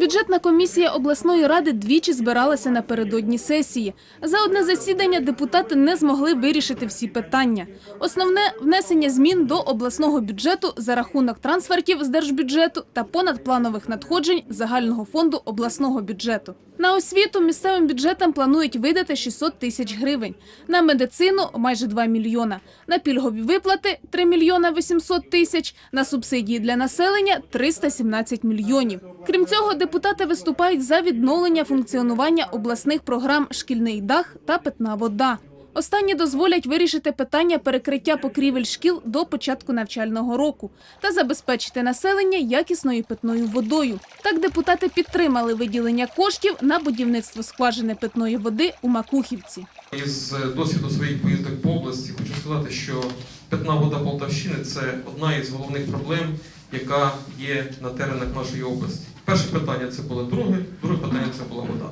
Бюджетна комісія обласної ради двічі збиралася напередодні сесії. За одне засідання депутати не змогли вирішити всі питання. Основне внесення змін до обласного бюджету за рахунок трансфертів з держбюджету та понадпланових надходжень загального фонду обласного бюджету. На освіту місцевим бюджетам планують видати 600 тисяч гривень, на медицину – майже 2 мільйона, на пільгові виплати – 3 мільйона 800 тисяч, на субсидії для населення – 317 мільйонів. Крім цього, депутати виступають за відновлення функціонування обласних програм «Шкільний дах» та «Питна вода». Останні дозволять вирішити питання перекриття покрівель шкіл до початку навчального року та забезпечити населення якісною питною водою. Так депутати підтримали виділення коштів на будівництво скважини питної води у Макухівці. Із досвіду своїх поїздок по області хочу сказати, що питна вода Полтавщини це одна із головних проблем, яка є на теренах нашої області. Перше питання це були дороги, друге питання це була вода.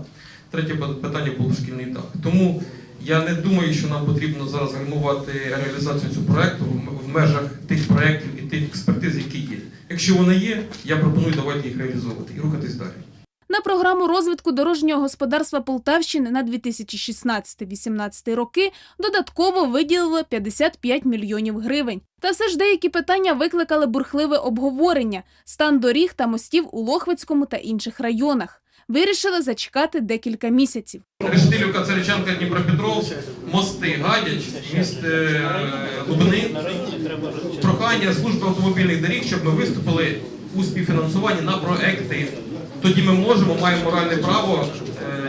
Третє питання був шкільний дах. Тому я не думаю, що нам потрібно зараз гальмувати реалізацію цього проекту в межах тих проєктів і тих експертиз, які є. Якщо вони є, я пропоную давайте їх реалізовувати і рухатись далі. На програму розвитку дорожнього господарства Полтавщини на 2016-18 роки додатково виділили 55 мільйонів гривень. Та все ж деякі питання викликали бурхливе обговорення – стан доріг та мостів у Лохвицькому та інших районах. Вирішили зачекати декілька місяців. Рештилівка, Царичанка, Дніпропетров, мости, Гадяч, міст е, Лубни. Прохання служби автомобільних доріг, щоб ми виступили у співфінансуванні на проекти. Тоді ми можемо, маємо моральне право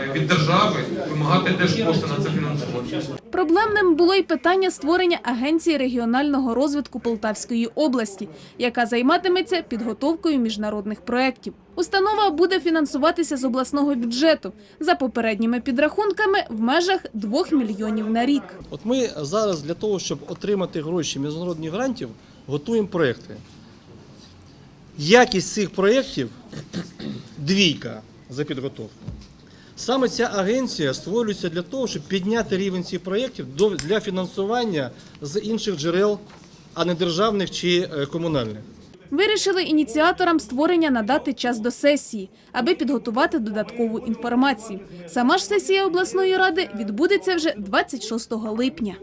е, від держави вимагати теж кошти на це фінансування. Проблемним було й питання створення Агенції регіонального розвитку Полтавської області, яка займатиметься підготовкою міжнародних проєктів. Установа буде фінансуватися з обласного бюджету за попередніми підрахунками в межах 2 мільйонів на рік. От ми зараз для того, щоб отримати гроші міжнародних грантів, готуємо проекти. Якість цих проєктів двійка за підготовку. Саме ця агенція створюється для того, щоб підняти рівень цих проєктів для фінансування з інших джерел, а не державних чи е, комунальних. Вирішили ініціаторам створення надати час до сесії, аби підготувати додаткову інформацію. Сама ж сесія обласної ради відбудеться вже 26 липня.